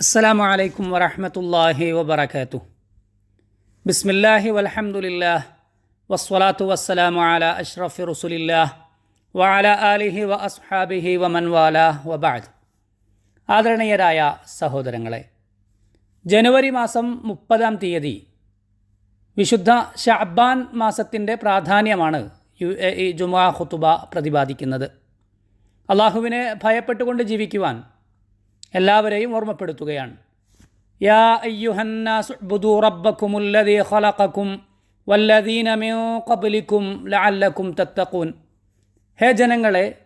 അസ്സലാമു അലൈക്കും വറഹമത്തല്ലാഹി വബർക്കാത്തു ബിസ്മില്ലാഹി വലഹമുല്ലാ വസ്വലാത്തു വസ്സലാമു അല അഷ്റഫി റസുലില്ലാ വഅല ആലിഹി വ അസ്ഹാബിഹി വ മൻവാല വബാദ് ആദരണീയരായ സഹോദരങ്ങളെ ജനുവരി മാസം മുപ്പതാം തീയതി വിശുദ്ധ ഷഅബാൻ മാസത്തിന്റെ പ്രാധാന്യമാണ് യു എ ഇ ജുമാ ഖുത്തുബ പ്രതിപാദിക്കുന്നത്. അള്ളാഹുവിനെ ഭയപ്പെട്ടുകൊണ്ട് ജീവിക്കുവാൻ എല്ലാവരെയും ഓർമ്മപ്പെടുത്തുകയാണ്. യാ അയ്യുഹന്നാസുബുദു ലഅല്ലക്കും തത്തഖൂൻ. ഹേ ജനങ്ങളെ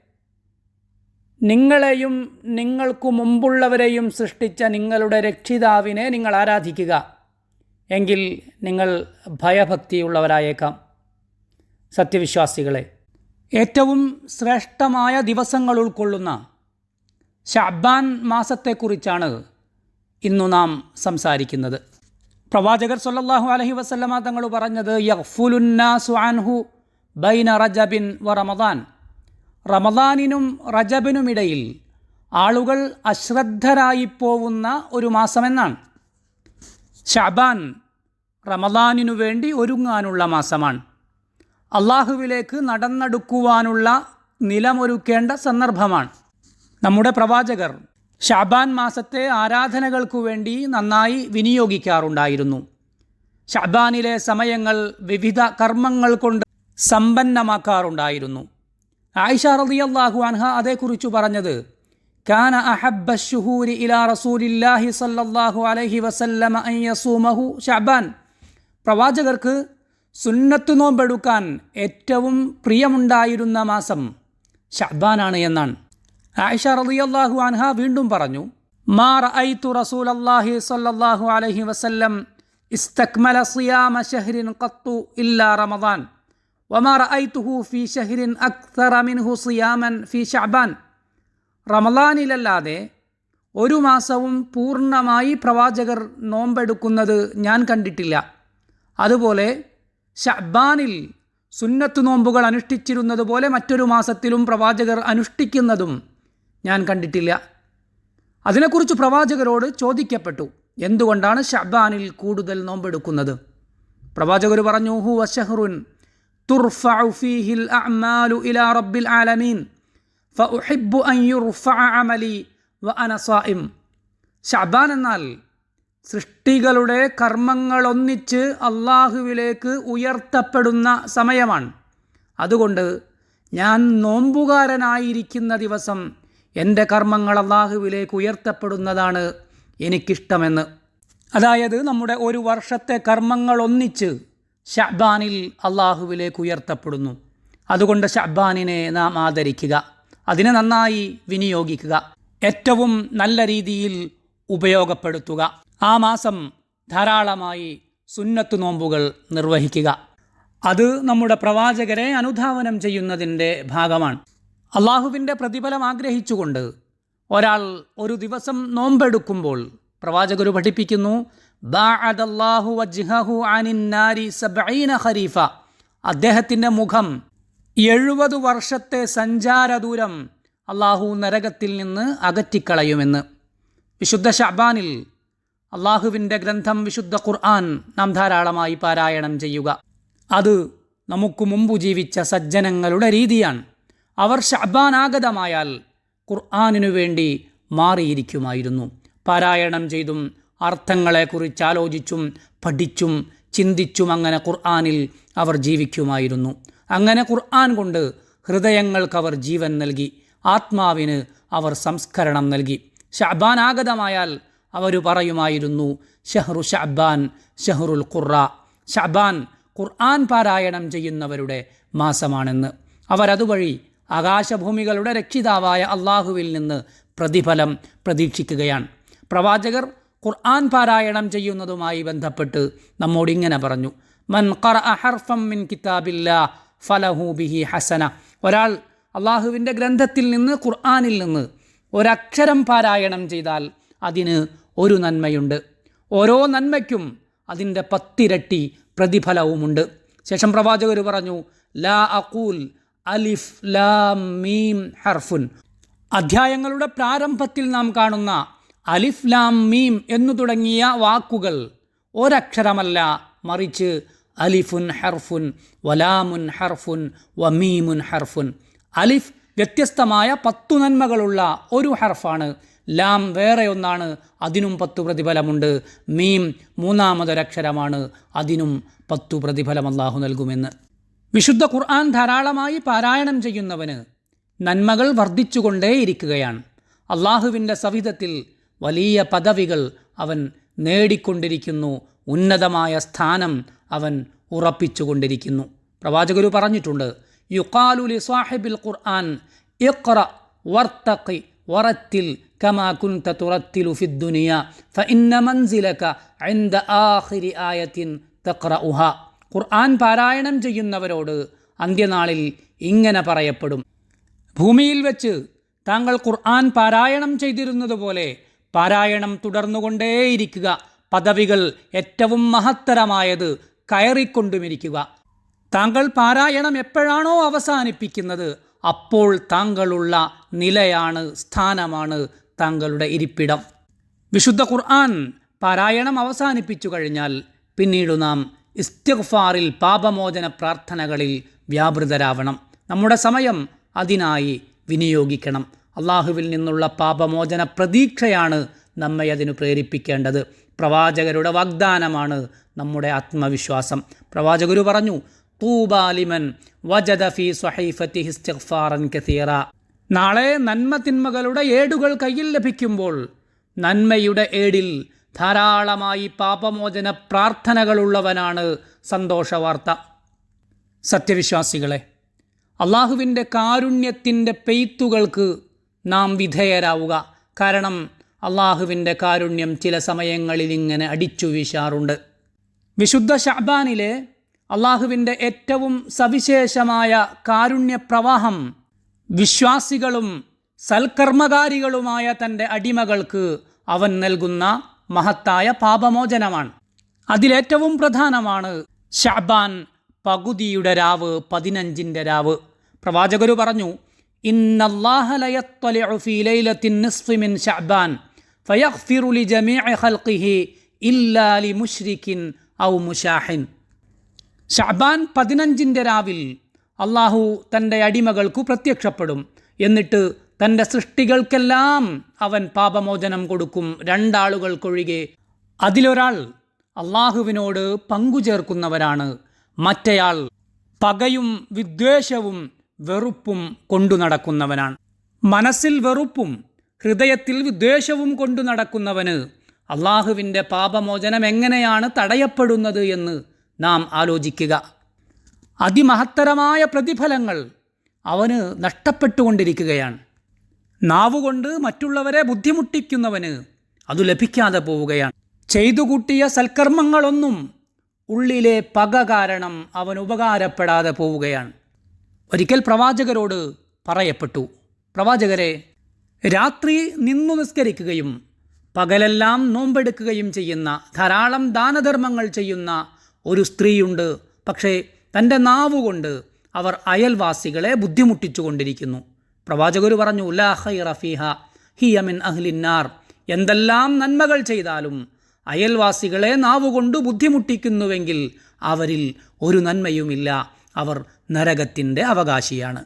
നിങ്ങളെയും നിങ്ങൾക്കു മുമ്പുള്ളവരെയും സൃഷ്ടിച്ച നിങ്ങളുടെ രക്ഷിതാവിനെ നിങ്ങൾ ആരാധിക്കുക. എങ്കിൽ നിങ്ങൾ ഭയഭക്തിയുള്ളവരായേക്കാം. സത്യവിശ്വാസികളെ ഏറ്റവും ശ്രേഷ്ഠമായ ദിവസങ്ങൾ ഉൾക്കൊള്ളുന്ന ഷഅബാൻ മാസത്തെക്കുറിച്ചാണ് ഇന്നു നാം സംസാരിക്കുന്നത്. പ്രവാചകർ സല്ലാഹു അലഹി വസ്ലമ തങ്ങൾ പറഞ്ഞത് യഗ്ഫുലുന്നാസു അൻഹു ബൈന റജബിൻ വ റമദാൻ. റമദാനിനും റജബിനുമിടയിൽ ആളുകൾ അശ്രദ്ധരായി പോവുന്ന ഒരു മാസമെന്നാണ്. ഷാബാൻ റമദാനിനു വേണ്ടി ഒരുങ്ങാനുള്ള മാസമാണ്. അള്ളാഹുവിലേക്ക് നടന്നെടുക്കുവാനുള്ള നിലമൊരുക്കേണ്ട സന്ദർഭമാണ്. നമ്മുടെ പ്രവാചകർ ഷാബാൻ മാസത്തെ ആരാധനകൾക്കു വേണ്ടി നന്നായി വിനിയോഗിക്കാറുണ്ടായിരുന്നു. ഷാബാനിലെ സമയങ്ങൾ വിവിധ കർമ്മങ്ങൾ കൊണ്ട് സമ്പന്നമാക്കാറുണ്ടായിരുന്നു. ആയിഷ റളിയല്ലാഹു അൻഹ അതേക്കുറിച്ച് പറഞ്ഞത് കാന അഹബ്ബ ഷുഹൂരി ഇലാ റസൂലില്ലാഹി സല്ലല്ലാഹു അലൈഹി വസല്ലമ അൻ യസൂമഹു പ്രവാചകർക്ക് സുന്നത്ത് നോമ്പെടുക്കാൻ ഏറ്റവും പ്രിയമുണ്ടായിരുന്ന മാസം ഷഅബാനാണ് എന്നാണ്. ആയിഷ റളിയല്ലാഹു അൻഹ വീണ്ടും പറഞ്ഞു മാ റഅയ്തു റസൂലല്ലാഹി സ്വല്ലല്ലാഹു അലൈഹി വസല്ലം ഇസ്തക്മല സിയാമ ഷഹ്രിൻ ഖത്തു ഇല്ലാ റമദാൻ. വമാ റഅയ്തുഹു ഫി ഷഹ്രിൻ അക്തറ മിൻഹു സിയാമൻ ഫി ഷഅബാൻ റമദാനിലല്ലാതെ ഒരു മാസവും പൂർണമായി പ്രവാചകർ നോമ്പെടുക്കുന്നത് ഞാൻ കണ്ടിട്ടില്ല. അതുപോലെ ഷബാനിൽ സുന്നത്ത് നോമ്പുകൾ അനുഷ്ഠിച്ചിരുന്നതുപോലെ മറ്റൊരു മാസത്തിലും പ്രവാചകർ അനുഷ്ഠിക്കുന്നതും ഞാൻ കണ്ടിട്ടില്ല. അതിനെക്കുറിച്ച് പ്രവാചകരോട് ചോദിക്കപ്പെട്ടു. എന്തുകൊണ്ടാണ് ഷബാനിൽ കൂടുതൽ നോമ്പെടുക്കുന്നത്? പ്രവാചകർ പറഞ്ഞു ഹു വഷഹറുൻ തുർഫഉ ഫീഹിൽ ഇലാ റബ്ബിൽ ആലമീൻ. അൻ ഷഅബാൻ എന്നാൽ സൃഷ്ടികളുടെ കർമ്മങ്ങളൊന്നിച്ച് അള്ളാഹുവിലേക്ക് ഉയർത്തപ്പെടുന്ന സമയമാണ്. അതുകൊണ്ട് ഞാൻ നോമ്പുകാരനായിരിക്കുന്ന ദിവസം എന്റെ കർമ്മങ്ങൾ അള്ളാഹുവിലേക്ക് ഉയർത്തപ്പെടുന്നതാണ് എനിക്കിഷ്ടമെന്ന്. അതായത് നമ്മുടെ ഒരു വർഷത്തെ കർമ്മങ്ങൾ ഒന്നിച്ച് ഷഹ്ബാനിൽ അള്ളാഹുവിലേക്ക് ഉയർത്തപ്പെടുന്നു. അതുകൊണ്ട് ഷഹ്ബാനിനെ നാം ആദരിക്കുക അതിനെ നന്നായി വിനിയോഗിക്കുക ഏറ്റവും നല്ല രീതിയിൽ ഉപയോഗപ്പെടുത്തുക. ആ മാസം ധാരാളമായി സുന്നത്ത് നോമ്പുകൾ നിർവഹിക്കുക. അത് നമ്മുടെ പ്രവാചകരെ അനുധാവനം ചെയ്യുന്നതിന്റെ ഭാഗമാണ്. അള്ളാഹുവിന്റെ പ്രതിഫലം ആഗ്രഹിച്ചുകൊണ്ട് ഒരാൾ ഒരു ദിവസം നോമ്പെടുക്കുമ്പോൾ പ്രവാചകർ പഠിപ്പിക്കുന്നു ഖരീഫ. അദ്ദേഹത്തിന്റെ മുഖം എഴുപത് വർഷത്തെ സഞ്ചാര ദൂരം അള്ളാഹു നരകത്തിൽ നിന്ന് അകറ്റിക്കളയുമെന്ന്. വിശുദ്ധ ഷബാനിൽ അള്ളാഹുവിന്റെ ഗ്രന്ഥം വിശുദ്ധ ഖുർആൻ നാം ധാരാളമായി പാരായണം ചെയ്യുക. അത് നമുക്ക് മുമ്പ് ജീവിച്ച സജ്ജനങ്ങളുടെ രീതിയാണ്. അവർ ആഗതമായാൽ ഖുർആാനിനു വേണ്ടി മാറിയിരിക്കുമായിരുന്നു. പാരായണം ചെയ്തും അർത്ഥങ്ങളെക്കുറിച്ച് ആലോചിച്ചും പഠിച്ചും ചിന്തിച്ചും അങ്ങനെ ഖുർആാനിൽ അവർ ജീവിക്കുമായിരുന്നു. അങ്ങനെ ഖുർആൻ കൊണ്ട് ഹൃദയങ്ങൾക്ക് അവർ ജീവൻ നൽകി ആത്മാവിന് അവർ സംസ്കരണം നൽകി. ഷഅബാൻ ആഗതമായാൽ അവർ പറയുമായിരുന്നു ഷഹ്റു ഷഹബാൻ ഷഹ്റുൽ ഖുറ ഷബാൻ ഖുർആൻ പാരായണം ചെയ്യുന്നവരുടെ മാസമാണെന്ന്. അവരതുവഴി ആകാശഭൂമികളുടെ രക്ഷിതാവായ അള്ളാഹുവിൽ നിന്ന് പ്രതിഫലം പ്രതീക്ഷിക്കുകയാണ്. പ്രവാചകർ ഖുർആൻ പാരായണം ചെയ്യുന്നതുമായി ബന്ധപ്പെട്ട് നമ്മോട് ഇങ്ങനെ പറഞ്ഞു. മൻ അഹർഫം മിൻ കിതാബില്ല ഫലഹു ബിഹി ഹസന. ഒരാൾ അള്ളാഹുവിന്റെ ഗ്രന്ഥത്തിൽ നിന്ന് ഖുർആനിൽ നിന്ന് ഒരക്ഷരം പാരായണം ചെയ്താൽ അതിന് ഒരു നന്മയുണ്ട്. ഓരോ നന്മയ്ക്കും അതിന്റെ പത്തിരട്ടി പ്രതിഫലവുമുണ്ട്. ശേഷം പ്രവാചകർ പറഞ്ഞു ലാ അഖൂൽ അലിഫ് ലാം മീം ഹർഫുൻ. അധ്യായങ്ങളുടെ പ്രാരംഭത്തിൽ നാം കാണുന്ന അലിഫ് ലാം മീം എന്നു തുടങ്ങിയ വാക്കുകൾ ഒരക്ഷരമല്ല. മറിച്ച് അലിഫുൻ ഹർഫുൻ വലാമുൻ ഹർഫുൻ വമീമുൻ ഹർഫുൻ. അലിഫ് വ്യത്യസ്തമായ പത്തു നന്മകളുള്ള ഒരു ഹർഫാണ്. ലാം വേറെ ഒന്നാണ്. അതിനും പത്തു പ്രതിഫലമുണ്ട്. മീം മൂന്നാമതൊരക്ഷരമാണ്. അതിനും പത്തു പ്രതിഫലം അള്ളാഹു നൽകുമെന്ന്. വിശുദ്ധ ഖുർആൻ ധാരാളമായി പാരായണം ചെയ്യുന്നവന് നന്മകൾ വർദ്ധിച്ചുകൊണ്ടേയിരിക്കുകയാണ് അള്ളാഹുവിന്റെ സവിധത്തിൽ വലിയ പദവികൾ അവൻ നേടിക്കൊണ്ടിരിക്കുന്നു. ഉന്നതമായ സ്ഥാനം അവൻ ഉറപ്പിച്ചുകൊണ്ടിരിക്കുന്നു. പ്രവാചകരു പറഞ്ഞിട്ടുണ്ട് യുക്കാലുലി സാഹിബിൽ ഖുർആൻ ഇഖ്റ വർത്തഖി വറത്തിൽ കമാ കുൻത തുറത്തിലു ഫിദ്ദുനിയ ഫഇന്ന മൻസിലക ഇൻദ ആഖിരി ആയത്തിൻ തഖ്റഉഹ. ഖുർആൻ പാരായണം ചെയ്യുന്നവരോട് അന്ത്യനാളിൽ ഇങ്ങനെ പറയപ്പെടും. ഭൂമിയിൽ വെച്ച് താങ്കൾ ഖുർആൻ പാരായണം ചെയ്തിരുന്നതുപോലെ പാരായണം തുടർന്നുകൊണ്ടേയിരിക്കുക. പദവികൾ ഏറ്റവും മഹത്തരമായത് കയറിക്കൊണ്ടുമിരിക്കുക. താങ്കൾ പാരായണം എപ്പോഴാണോ അവസാനിപ്പിക്കുന്നത് അപ്പോൾ താങ്കളുള്ള നിലയാണ് സ്ഥാനമാണ് താങ്കളുടെ ഇരിപ്പിടം. വിശുദ്ധ ഖുർആൻ പാരായണം അവസാനിപ്പിച്ചു കഴിഞ്ഞാൽ പിന്നീട് നാം ഇസ്തിഗ്ഫാറിൽ പാപമോചന പ്രാർത്ഥനകളിൽ വ്യാപൃതരാവണം. നമ്മുടെ സമയം അതിനായി വിനിയോഗിക്കണം. അള്ളാഹുവിൽ നിന്നുള്ള പാപമോചന പ്രതീക്ഷയാണ് നമ്മെ അതിനു പ്രേരിപ്പിക്കേണ്ടത്. പ്രവാചകരുടെ വാഗ്ദാനമാണ് നമ്മുടെ ആത്മവിശ്വാസം. പ്രവാചകരു പറഞ്ഞു തൂബാലിമൻ വജദ ഫി സ്വഹൈഫത്തി ഇസ്തിഗ്ഫാറൻ കസീറ. നാളെ നന്മ തിന്മകളുടെ ഏടുകൾ കയ്യിൽ ലഭിക്കുമ്പോൾ നന്മയുടെ ഏടിൽ ധാരാളമായി പാപമോചന പ്രാർത്ഥനകളുള്ളവനാണ് സന്തോഷവാർത്ത. സത്യവിശ്വാസികളെ അള്ളാഹുവിന്റെ കാരുണ്യത്തിന്റെ പെയ്ത്തുകൾക്ക് നാം വിധേയരാവുക. കാരണം അള്ളാഹുവിന്റെ കാരുണ്യം ചില സമയങ്ങളിൽ ഇങ്ങനെ അടിച്ചു വീശാറുണ്ട്. വിശുദ്ധ ഷഹബാനിലെ അള്ളാഹുവിന്റെ ഏറ്റവും സവിശേഷമായ കാരുണ്യപ്രവാഹം വിശ്വാസികളും സൽക്കർമ്മകാരികളുമായ തന്റെ അടിമകൾക്ക് അവൻ നൽകുന്ന മഹത്തായ പാപമോചനമാണ്. അതിലേറ്റവും പ്രധാനമാണ് ഷഹബാൻ പകുതിയുടെ രാവ് പതിനഞ്ചിന്റെ രാവ്. പ്രവാചകരു പറഞ്ഞു ഷഅബാൻ പതിനഞ്ചിന്റെ രാവിൽ അള്ളാഹു തന്റെ അടിമകൾക്കു പ്രത്യക്ഷപ്പെടും. എന്നിട്ട് തന്റെ സൃഷ്ടികൾക്കെല്ലാം അവൻ പാപമോചനം കൊടുക്കും. രണ്ടാളുകൾക്കൊഴികെ അതിലൊരാൾ അള്ളാഹുവിനോട് പങ്കുചേർക്കുന്നവരാണ്. മറ്റയാൾ പകയും വിദ്വേഷവും വെറുപ്പും കൊണ്ടു നടക്കുന്നവനാണ്. മനസ്സിൽ വെറുപ്പും ഹൃദയത്തിൽ വിദ്വേഷവും കൊണ്ടു നടക്കുന്നവന് അള്ളാഹുവിന്റെ പാപമോചനം എങ്ങനെയാണ് തടയപ്പെടുന്നത് എന്ന് നാം ആലോചിക്കുക. അതിമഹത്തരമായ പ്രതിഫലങ്ങൾ അവന് നഷ്ടപ്പെട്ടുകൊണ്ടിരിക്കുകയാണ്. നാവുകൊണ്ട് മറ്റുള്ളവരെ ബുദ്ധിമുട്ടിക്കുന്നവന് അതു ലഭിക്കാതെ പോവുകയാണ്. ചെയ്തു കൂട്ടിയ സൽക്കർമ്മങ്ങളൊന്നും ഉള്ളിലെ പക കാരണം അവൻ ഉപകാരപ്പെടാതെ പോവുകയാണ്. ഒരിക്കൽ പ്രവാചകരോട് പറയപ്പെട്ടു. പ്രവാചകരെ രാത്രി നിന്നു നിസ്കരിക്കുകയും പകലെല്ലാം നോമ്പെടുക്കുകയും ചെയ്യുന്ന ധാരാളം ദാനധർമ്മങ്ങൾ ചെയ്യുന്ന ഒരു സ്ത്രീയുണ്ട്. പക്ഷേ തന്റെ നാവുകൊണ്ട് അവർ അയൽവാസികളെ ബുദ്ധിമുട്ടിച്ചുകൊണ്ടിരിക്കുന്നു. പ്രവാചകർ പറഞ്ഞു ലാ ഖൈറ ഫീഹ ഹിയ മിൻ അഹ്ലിന്നാർ എന്തെല്ലാം നന്മകൾ ചെയ്താലും അയൽവാസികളെ നാവുകൊണ്ട് ബുദ്ധിമുട്ടിക്കുന്നുവെങ്കിൽ അവരിൽ ഒരു നന്മയുമില്ല. അവർ നരകത്തിന്റെ അവകാശിയാണ്.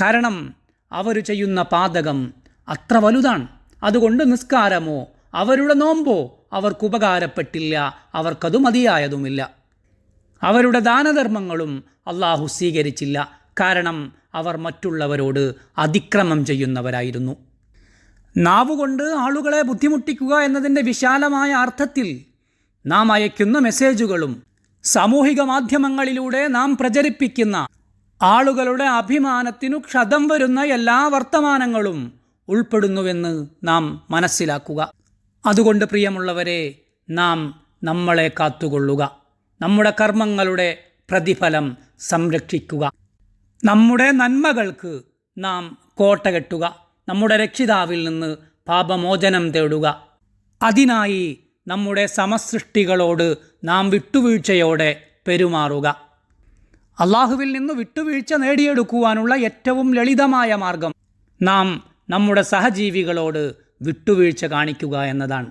കാരണം അവർ ചെയ്യുന്ന പാതകം അത്ര വലുതാണ്. അതുകൊണ്ട് നിസ്കാരമോ അവരുടെ നോമ്പോ അവർക്ക് ഉപകാരപ്പെട്ടില്ല. അവർക്കത് മതിയായതുമില്ല. അവരുടെ ദാനധർമ്മങ്ങളും അള്ളാഹു സ്വീകരിച്ചില്ല. കാരണം അവർ മറ്റുള്ളവരോട് അതിക്രമം ചെയ്യുന്നവരായിരുന്നു. നാവുകൊണ്ട് ആളുകളെ ബുദ്ധിമുട്ടിക്കുക എന്നതിന്റെ വിശാലമായ അർത്ഥത്തിൽ നാം അയക്കുന്ന മെസ്സേജുകളും സാമൂഹിക മാധ്യമങ്ങളിലൂടെ നാം പ്രചരിപ്പിക്കുന്ന ആളുകളുടെ അഭിമാനത്തിനു ക്ഷതം വരുന്ന എല്ലാ വർത്തമാനങ്ങളും ഉൾപ്പെടുന്നുവെന്ന് നാം മനസ്സിലാക്കുക. അതുകൊണ്ട് പ്രിയമുള്ളവരെ നാം നമ്മളെ കാത്തുകൊള്ളുക. നമ്മുടെ കർമ്മങ്ങളുടെ പ്രതിഫലം സംരക്ഷിക്കുക. നമ്മുടെ നന്മകൾക്ക് നാം കോട്ട കെട്ടുക. നമ്മുടെ രക്ഷിതാവിൽ നിന്ന് പാപമോചനം തേടുക. അതിനായി നമ്മുടെ സമസൃഷ്ടികളോട് നാം വിട്ടുവീഴ്ചയോടെ പെരുമാറുക. അള്ളാഹുവിൽ നിന്ന് വിട്ടുവീഴ്ച നേടിയെടുക്കുവാനുള്ള ഏറ്റവും ലളിതമായ മാർഗം നാം നമ്മുടെ സഹജീവികളോട് വിട്ടുവീഴ്ച കാണിക്കുക എന്നതാണ്.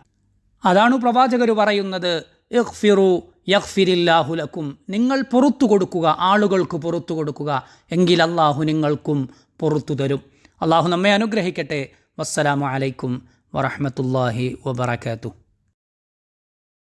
അതാണ് പ്രവാചകർ പറയുന്നത് ഇഖ്ഫിറു യഖ്ഫിരില്ലാഹുലക്കും നിങ്ങൾ പുറത്തു കൊടുക്കുക ആളുകൾക്ക് പുറത്തു കൊടുക്കുക. എങ്കിൽ അള്ളാഹു നിങ്ങൾക്കും പുറത്തു തരും. അള്ളാഹു നമ്മെ അനുഗ്രഹിക്കട്ടെ. വസ്സലാമു അലൈക്കും വറഹമത്തല്ലാഹി വബർക്കാത്തു